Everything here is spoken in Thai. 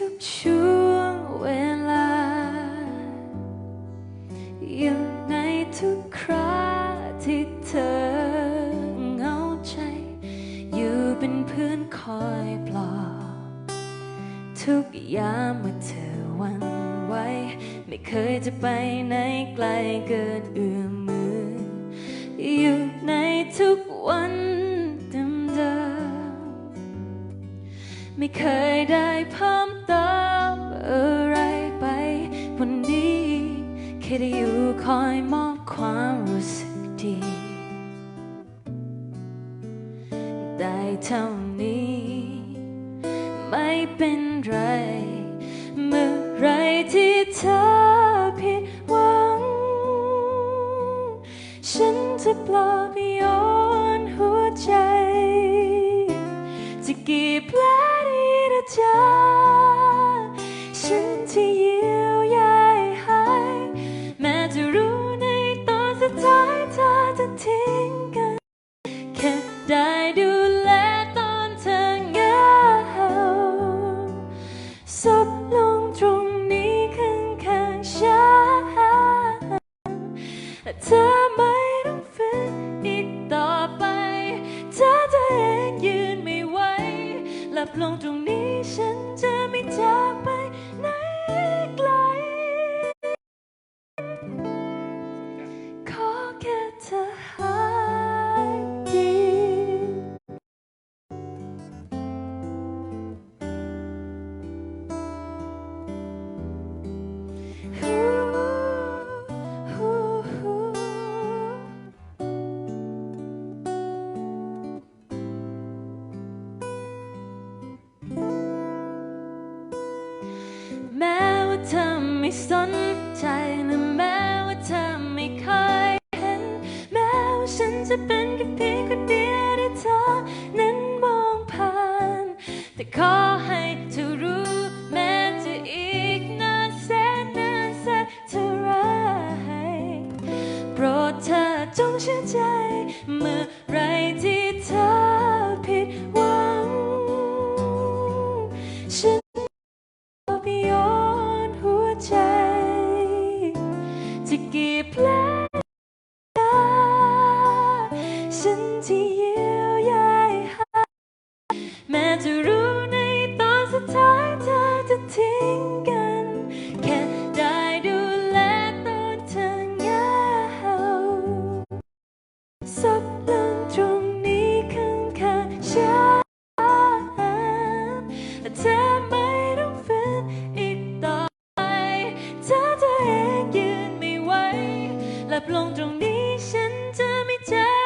ทุกช่วงเวลา อยู่ในทุกคราที่เธอเหงาใจ อยู่เป็นเพื่อนคอยปลอบทุกยามเมื่อเธอหวันไหวไม่เคยจะไปไหนไกลเกินเอื้อมมือ อยู่ในทุกวัน ไม่เคยได้เพิ่มเติมอะไรไปวันนี้แค่ได้อยู่คอยมอบความรู้สึกดี ได้เท่านี้ ไม่เป็นไร เมื่อไรที่เธอผิดหวัง ฉันจะปลอบโยนหัวใจ บลงตรงนี้ฉันจะไม่จากไป ขอให้เธอรู้แม้จะอีกนานแสนนานสักเท่าไรโปรดเธอจงเชื่อใจ เมื่อไรที่เธอผิดหวัง ฉันบโยนหัวใจจะกี่แผล ซบลงตรงนี้ข้างข้ฉันเธอไม่ต้องฝืนอีกต่อไปถ้าเธอเองยืนไม่ไหวหลับลงตรงนี้ฉันจะไม่เจ็บ